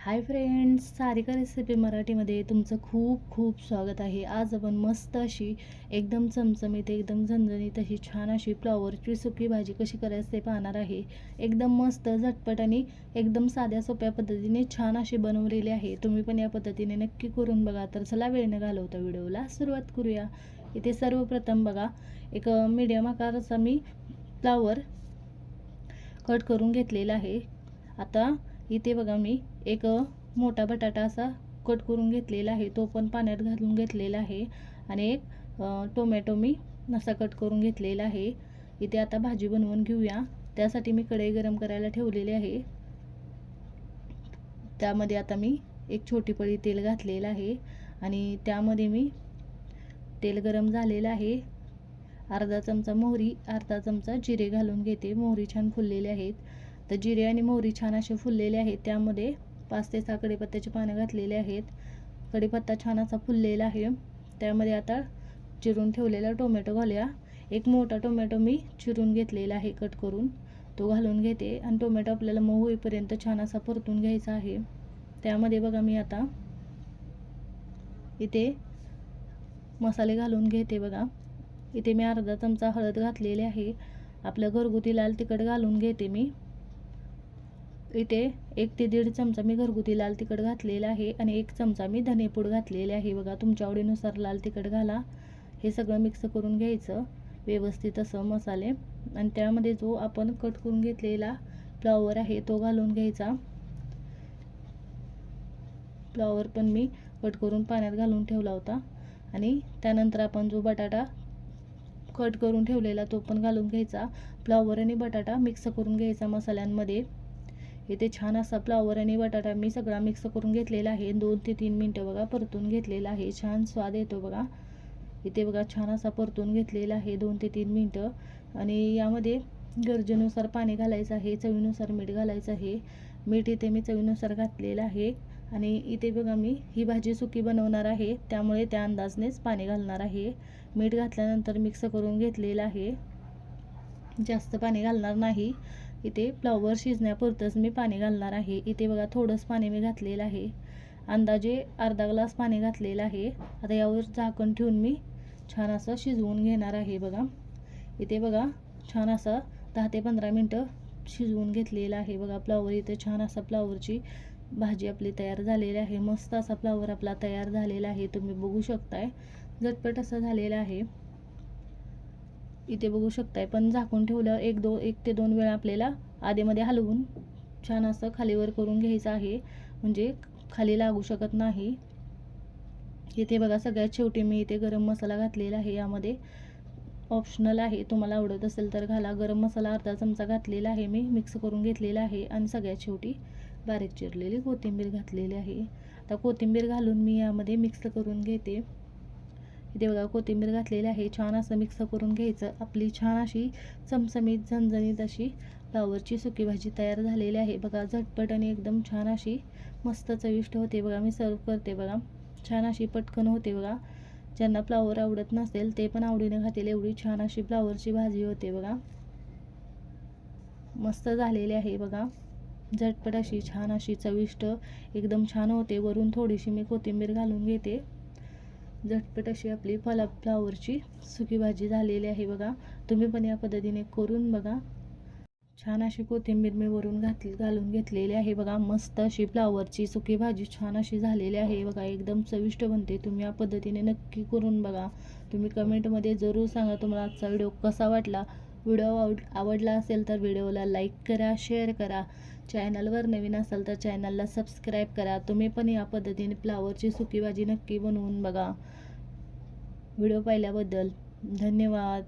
Hi friends Sarika recipe मराठीमध्ये तुमचं खूप खूप स्वागत आहे. आज आपण मस्त अशी एकदम चमचमीत एकदम झणझणीत अशी छान अशी फ्लॉवरची सुकी भाजी कशी करायची ते पाहणार आहे. एकदम मस्त झटपट आणि एकदम साध्या सोप्या पद्धतीने छान अशी बनवलेली आहे. तुम्ही पण या पद्धतीने नक्की करून बघा. तर चला वेळ न घालवता व्हिडिओला सुरुवात करूया. इथे सर्वप्रथम बघा एक मीडियम आकाराचा मी फ्लावर कट करून घेतलेला आहे. आता इथे बघा मी एक मोठा बटाटा असा कट करून घेतलेला आहे. तो पण पाण्यात घालून घेतलेला आहे. आणि एक टोमॅटो मी असा कट करून घेतलेला आहे. इथे आता भाजी बनवून घेऊया. त्यासाठी मी कढई गरम करायला ठेवलेली आहे. त्यामध्ये आता मी एक छोटी पळी तेल घातलेलं आहे. आणि त्यामध्ये मी तेल गरम झालेलं आहे. अर्धा चमचा मोहरी अर्धा चमचा जिरे घालून घेते. मोहरी छान फुललेले आहेत. तर जिरे आणि मोहरी छान असे फुललेले आहेत. त्यामध्ये पाच ते सहा कढीपत्त्याचे पानं घातलेले आहेत. कढीपत्ता छान असा फुललेला आहे. त्यामध्ये आता चिरून ठेवलेला टोमॅटो घालूया. एक मोठा टोमॅटो मी चिरून घेतलेला आहे कट करून. तो घालून घेते आणि टोमॅटो आपल्याला मऊ होईपर्यंत छान असा परतून घ्यायचा आहे. त्यामध्ये बघा मी आता इथे मसाले घालून घेते बघा. इथे मी अर्धा चमचा हळद घातलेली आहे. आपलं घरगुती लाल तिखट घालून घेते मी. इथे एक ते दीड चमचा मी घरगुती लाल तिखट घातलेला आहे आणि एक चमचा मी धनेपूड घातलेले आहे. बघा तुमच्या आवडीनुसार लाल तिखट घाला. हे सगळं मिक्स करून घ्यायचं व्यवस्थित असं मसाले. आणि त्यामध्ये जो आपण कट करून घेतलेला फ्लॉवर आहे तो घालून घ्यायचा. फ्लॉवर पण मी कट करून पाण्यात घालून ठेवला होता. आणि त्यानंतर आपण जो बटाटा कट करून ठेवलेला तो पण घालून घ्यायचा. फ्लॉवर आणि बटाटा मिक्स करून घ्यायचा मसाल्यांमध्ये. इथे छान असा फ्लावर आणि बटाटा मी सगळा मिक्स करून घेतलेला आहे. दोन ते तीन मिनटं बघा परतून घेतलेला आहे. छान स्वाद येतो बघा. इथे बघा छान असा परतून घेतलेला आहे. दोन ते तीन मिनटं. आणि यामध्ये गरजेनुसार पाणी घालायचं आहे चवीनुसार मीठ घालायचं आहे. मीठ इथे मी चवीनुसार घातलेलं आहे. आणि इथे बघा मी ही भाजी सुकी बनवणार आहे. त्यामुळे त्या अंदाजनेच पाणी घालणार आहे. मीठ घातल्यानंतर मिक्स करून घेतलेलं आहे. जास्त पाणी घालणार नाही. इथे फ्लॉवर शिजण्यापुरतंच मी पाणी घालणार आहे. इथे बघा थोडंच पाणी मी घातलेलं आहे. अंदाजे अर्धा ग्लास पाणी घातलेलं आहे. आता यावर झाकण ठेवून मी छान असं शिजवून घेणार आहे बघा. इथे बघा छान असं दहा ते पंधरा मिनटं शिजवून घेतलेलं आहे बघा फ्लावर इथे छान असा फ्लावरची भाजी आपली तयार झालेली आहे. मस्त असा फ्लावर आपला तयार झालेला आहे. तुम्ही बघू शकताय. झटपट असं झालेलं आहे. इथे बघू शकताय. पण झाकून ठेवलं एक दो एक ते दोन वेळा आपल्याला आधेमध्ये हलवून छान असं खालीवर करून घ्यायचं आहे. म्हणजे खाली लागू शकत नाही. इथे बघा सगळ्यात शेवटी मी इथे गरम मसाला घातलेला आहे. यामध्ये ऑप्शनल आहे. तुम्हाला आवडत असेल तर घाला. गरम मसाला अर्धा चमचा घातलेला आहे मी. मिक्स करून घेतलेला आहे. आणि सगळ्यात शेवटी बारीक चिरलेली कोथिंबीर घातलेली आहे. आता कोथिंबीर घालून मी यामध्ये मिक्स करून घेते. इथे बघा कोथिंबीर घातलेली आहे. छान असं मिक्स करून घ्यायचं. आपली छान अशी चमचमीत झणझणीत अशी फ्लावरची सुकी भाजी तयार झालेली आहे. बघा झटपट आणि एकदम छान अशी मस्त चविष्ट होते बघा. मी सर्व करते बघा. छान अशी पटकन होते बघा. ज्यांना फ्लावर आवडत नसेल ते पण आवडीने खातील. एवढी छान अशी फ्लावरची भाजी होते बघा. मस्त झालेली आहे बघा. झटपट अशी छान अशी चविष्ट एकदम छान होते. वरून थोडीशी मी कोथिंबीर घालून घेते. झटपट अशी आपली फला फ्लावरची सुकी भाजी झालेली आहे बघा. तुम्ही पण या पद्धतीने करून बघा. छान अशी कोथिंबीर मी वरून घातली घालून घेतलेली आहे बघा. मस्त अशी फ्लावरची सुकी भाजी छान अशी झालेली आहे बघा. एकदम चविष्ट बनते. तुम्ही या पद्धतीने नक्की करून बघा. तुम्ही कमेंटमध्ये जरूर सांगा तुम्हाला आजचा व्हिडिओ कसा वाटला. व्हिडिओ आवड आवडला असेल तर व्हिडिओला लाईक करा शेअर करा. चॅनलवर नवीन असाल तर चॅनलला सबस्क्राईब करा. तुम्ही पण या पद्धतीने फ्लावरची सुकी भाजी नक्की बनवून बघा. व्हिडिओ पाहिल्याबद्दल धन्यवाद.